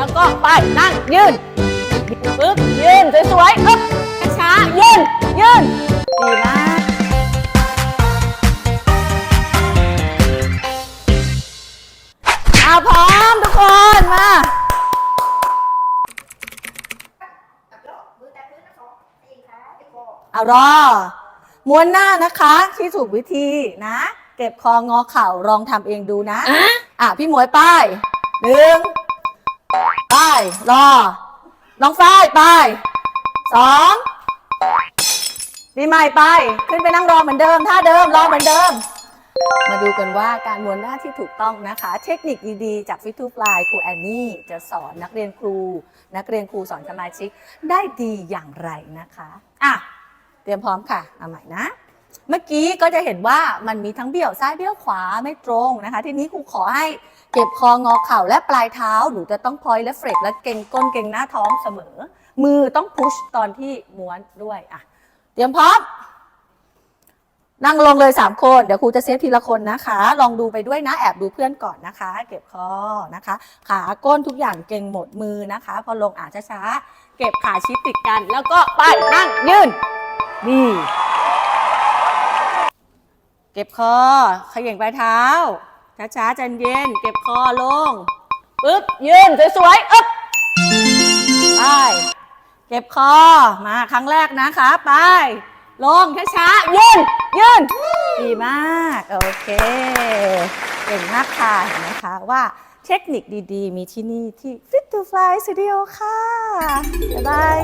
แล้วก็ไปนั่งยืนปึ๊บยืนสวยๆอึ๊บช้าๆยืนยืนดีมากเอาพร้อมทุกคนมาเอารอม้วนหน้านะคะที่ถูกวิธีนะ เก็บคองอเข่าลองทำเองดูนะ อะ พี่หมวยไป้ายหนึ่ง ไป รอ น้องฝ้ายไป สองดีใหม่ไป ขึ้นไปนั่งรอเหมือนเดิม ท่าเดิม รอเหมือนเดิม มาดูกันว่าการม้วนหน้าที่ถูกต้องนะคะ เทคนิคดีๆ จากฟิทูฟลายครูแอนนี่ จะสอนนักเรียนครู นักเรียนครูสอนสมาชิกได้ดีอย่างไรนะคะ อะ เตรียมพร้อมค่ะ เอาใหม่นะ เมื่อกี้ก็จะเห็นว่ามันมีทั้งเบี้ยวซ้ายเบี้ยวขวาไม่ตรงนะคะ ทีนี้ครูขอให้เก็บคองอเข่าและปลายเท้าหนูจะต้องพอยและเฟรกและเก่งก้นเก่งหน้าท้องเสมอ มือต้องพุชตอนที่ม้วนด้วยอะเตรียมพร้อมนั่งลงเลยสามคน เดี๋ยวครูจะเซฟทีละคนนะคะ ลองดูไปด้วยนะ แอบดูเพื่อนก่อนนะคะ เก็บคอนะคะ ขาก้นทุกอย่างเก่งหมดมือนะคะ พอลงอ่านช้าๆเก็บขาชิดติดกัน แล้วก็ไปนั่งยืนนี่ ก็บคอขย่งปลายเท้า ช้าๆใจเย็น เก็บคอลงปึ๊บยืนสวยๆอึ๊บไป เก็บคอมาครั้งแรกนะคะ ไป ลงช้าๆยืนยืนดีมาก โอเค เก่งมากค่ะเห็นไหมคะว่าเทคนิคดีๆ มีที่นี่ที่ Fit to Fly Studio ค่ะ บ๊ายบาย